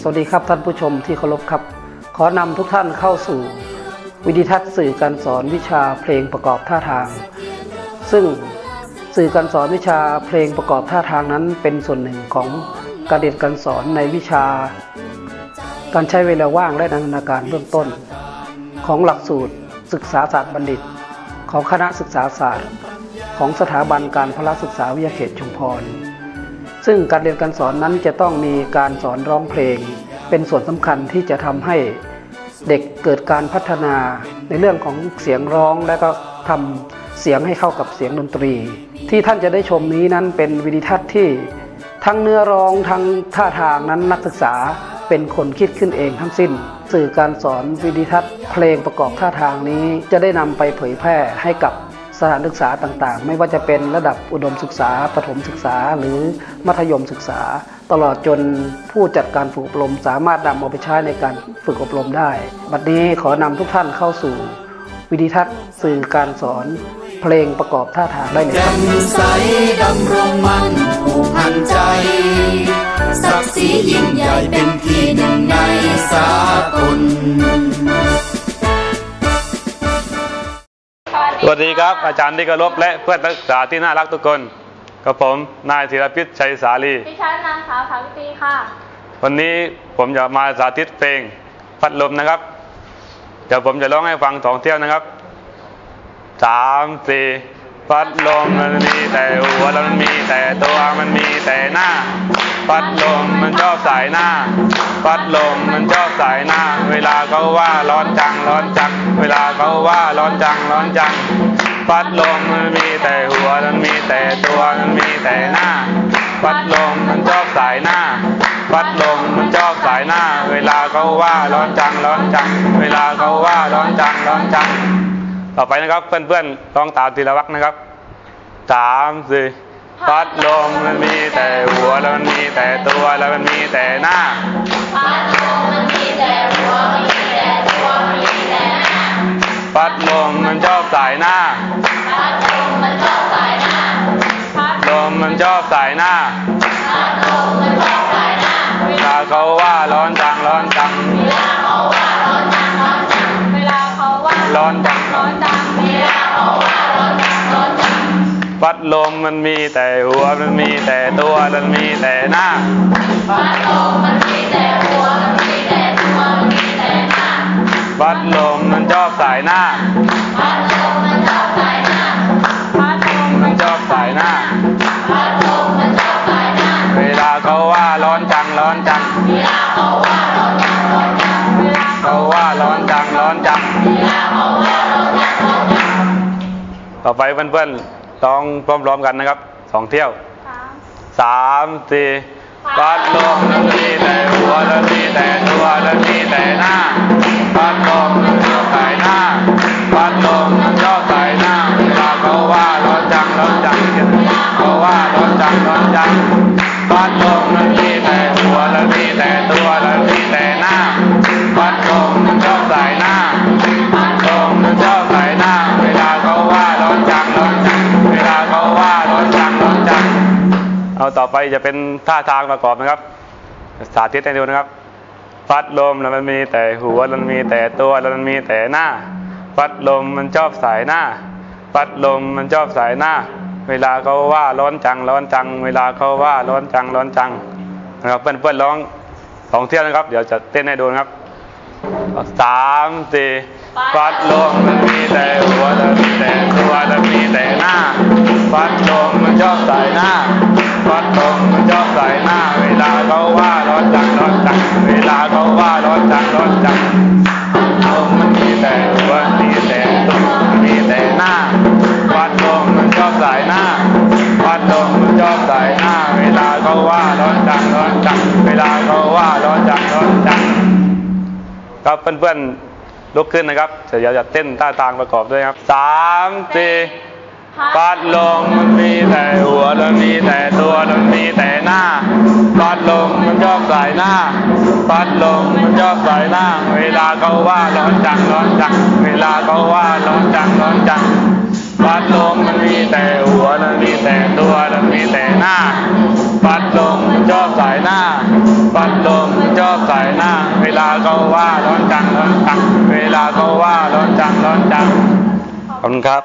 สวัสดีครับท่านผู้ชมที่เคารพครับ ขอนำทุกท่านเข้าสู่ วิดีทัศน์สื่อการสอนวิชาเพลงประกอบท่าทาง ซึ่งสื่อการสอนวิชาเพลงประกอบท่าทางนั้นเป็นส่วนหนึ่งของการเรียนการสอนในวิชา การใช้เวลาว่างและนันทนาการเบื้องต้น ของหลักสูตรศึกษาศาสตร์บัณฑิต ของคณะศึกษาศาสตร์ ของสถาบันการพละศึกษาวิทยาเขตชุมพร ซึ่งการเรียนการสอนนั้นจะต้องมีการสอนร้องเพลง เป็นส่วนสำคัญที่จะทำให้เด็กเกิดการพัฒนาในเรื่องของเสียงร้องและก็ทำเสียงให้เข้ากับเสียงดนตรี ที่ท่านจะได้ชมนี้นั้นเป็นวิดีทัศน์ที่ทั้งเนื้อร้องทั้งท่าทางนั้นนักศึกษาเป็นคนคิดขึ้นเองทั้งสิ้น สื่อการสอนวิดีทัศน์ เพลงประกอบท่าทางนี้จะได้นำไปเผยแพร่ให้กับ สถานศึกษาต่างๆ ไม่ว่าจะเป็นระดับอุดมศึกษา ประถมศึกษา หรือมัธยมศึกษา ตลอดจนผู้จัดการฝึกอบรม สามารถนำเอาไปใช้ในการฝึกอบรมได้ บัดนี้ขอนำทุกท่านเข้าสู่ วิดีทัศน์สื่อการสอน เพลงประกอบท่าทางได้เลยครับมใสดำรงมันผูกพันใจศักดิ์ศรียิ่งใหญ่เป็นที่หนึ่งในสากล วัสดีครับ อาจารย์ที่เคารพและเพื่อนนักศึกษาที่น่ารักทุกคนกับผมนายธีรพิษชัยสาลีดิฉันนางสาวสาวิตรีค่ะ วันนี้ผมจะมาสาธิตเพลงพัดลมนะครับ เดี๋ยวผมจะร้องให้ฟังสองเที่ยวนะครับสามสี่พัดลมมันมีแต่หัวแล้วมันมีแต่ตัวมันมีแต่หน้า พัดลมมันชอบสายหน้า พัดลมมันชอบสายหน้า เวลาเขาว่าร้อนจังร้อนจัง เวลาเขาว่าร้อนจังร้อนจัง พัดลมมันมีแต่หัวมันมีแต่ตัวมันมีแต่หน้า พัดลมมันชอบสายหน้า พัดลมมันชอบสายหน้า เวลาเขาว่าร้อนจังร้อนจัง เวลาเขาว่าร้อนจังร้อนจัง ต่อไปนะครับเพื่อนๆลองตามทีละวักนะครับสามสี่พัดลมมันมีแต่หัวแล้วมันมีแต่ตัวแล้วมันมีแต่หน้าพัดลม พัดลมมันชอบสายหน้า พัดลมมันชอบสายหน้า พัดลมมันชอบสายหน้าพัดลมมันชอบสายหน้า เวเวลาลาเขาว่าร้อนจังร้อนจัง เวลาเขาว่าร้อนจังร้อนจัง เวลาเขาว่าร้อนจังร้อนจัง เวลาเขาว่าร้อนจังร้อนจัง พัดลมมันมีแต่หัวมันมีแต่ตัวมันมีแต่หน้า พัดลมมันมีแต่หัว พัดลมมันชอบสายหน้า พัดลมมันชอบสายหน้า พัดลมมันชอบสายหน้า พัดลมมันชอบสายหน้า เวลาเขาว่าร้อนจังร้อนจัง เวลาเขาว่าร้อนจังร้อนจังเวลาเขาว่าร้อนจังร้อนจัง เวลาเขาว่าร้อนจังร้อนจัง ต่อไปเพื่อนๆลองพร้อมๆกันนะครับสองเที่ยวสามสามสี่พัดลมมันมีแต่หัวแล้วมีแต่ตัวแล้วมีแต่หน้า พัดลมมันชอบสายหน้า พัดลมมันชอบสายหน้าเวลาเขาว่าร้อนจังร้อนจังเขาว่าร้อนจังร้อนจัง พัดลมมันมีแต่หัวแล้วมีแต่ตัวแล้วมีแต่หน้า พัดลมมันชอบสายหน้า พัดลมมันชอบสายหน้า เวลาเขาว่าร้อนจังร้อนจัง เวลาเขาว่าร้อนจังร้อนจัง เอาต่อไปจะเป็นท่าทางประกอบนะครับ สาธิตให้ดูนะครับ พัดลมแล้วมันมีแต่หัวแล้วมันมีแต่ตัวแล้วมันมีแต่หน้า พัดลมมันชอบสายหน้า พัดลมมันชอบสายหน้า เวลาเขาว่าร้อนจังร้อนจัง เวลาเขาว่าร้อนจังร้อนจังนะครับเพื่อนเพื่อนๆร้องสองเที่ยวนะครับ เดี๋ยวจะเต้นให้ดูนะครับสามสี่พัดลมมันมีแต่หัวแล้วมีแต่ตัวแล้วมีแต่หน้า พัดลมมันชอบสายหน้า พัดลมมันชอบสายหน้า ลาเขาว่าร้อนจังร้อนจังเวลาเขาว่าร้อนจังร้อนจังลมมันมีแต่หัวมีแต่ตัวมีแต่หน้าพัดลมมันชอบสายหน้าพัดลมมันชอบสายหน้า เวลาเขาว่าร้อนจังร้อนจังเวลาเขาว่าร้อนจังร้อนจังครับเพื่อนๆลุกขึ้นนะครับเดี๋ยวจะเต้นท่าทางประกอบด้วยครับสามสี่พัดลมมันมีแต่หัวแล้วมีแต่ตัวแล้วมีแต่หน้า หน้า พัดลมมันชอบสายหน้า เวลาเขาว่าร้อนจังร้อนจัง เวลาเขาว่าร้อนจังร้อนจัง พัดลมมันมีแต่หัวแล้วมีแต่ตัวแล้วมีแต่หน้า พัดลมมันชอบสายหน้า พัดลมมันชอบอบใส่หน้า เวลาเขาว่าร้อนจังร้อนจัง เวลาเขาว่าร้อนจังร้อนจังขอบคุณครับ